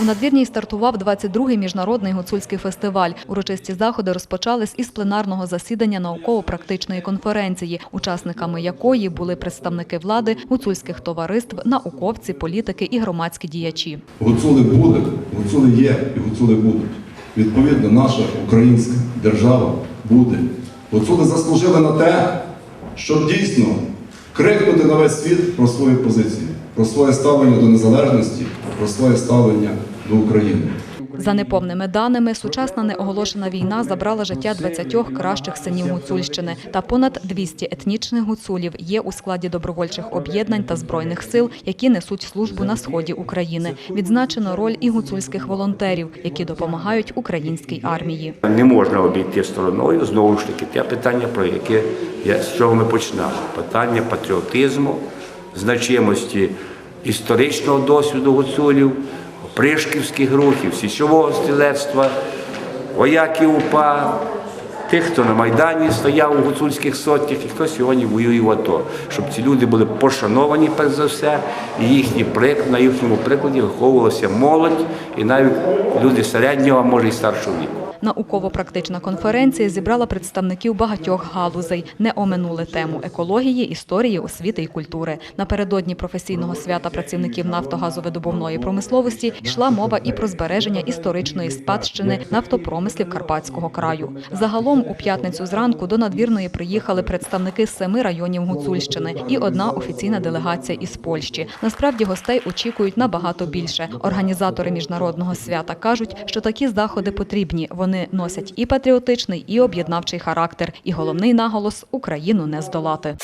У надвірній стартував 22-й міжнародний гуцульський фестиваль. Урочисті заходи розпочались із пленарного засідання науково-практичної конференції, учасниками якої були представники влади, гуцульських товариств, науковці, політики і громадські діячі. Гуцули були, гуцули є і гуцули будуть. Відповідно, наша українська держава буде. Гуцули заслужили на те, щоб дійсно крикнути на весь світ про свої позиції, про своє ставлення до незалежності, про своє ставлення до України. За неповними даними, сучасна неоголошена війна забрала життя 20 кращих синів Гуцульщини та понад 200 етнічних гуцулів є у складі добровольчих об'єднань та збройних сил, які несуть службу на сході України. Відзначено роль і гуцульських волонтерів, які допомагають українській армії. Не можна обійти стороною знову ж таки те питання, про яке я з чого ми починали. Питання патріотизму, значимості історичного досвіду гуцулів, опришківських рухів, січового стрілецтва, вояків УПА, тих, хто на Майдані стояв у гуцульських сотнях і хто сьогодні воює в АТО, щоб ці люди були пошановані перш за все, і прик, на їхньому прикладі виховувалася молодь і навіть люди середнього, а може і старшого віку. Науково-практична конференція зібрала представників багатьох галузей, не оминули тему екології, історії, освіти і культури. Напередодні професійного свята працівників нафтогазовидобувної промисловості йшла мова і про збереження історичної спадщини нафтопромислів Карпатського краю. Загалом у п'ятницю зранку до надвірної приїхали представники семи районів Гуцульщини і одна офіційна делегація із Польщі. Насправді гостей очікують набагато більше. Організатори міжнародного свята кажуть, що такі заходи потрібні. Вони носять і патріотичний, і об'єднавчий характер. І головний наголос Україну не здолати.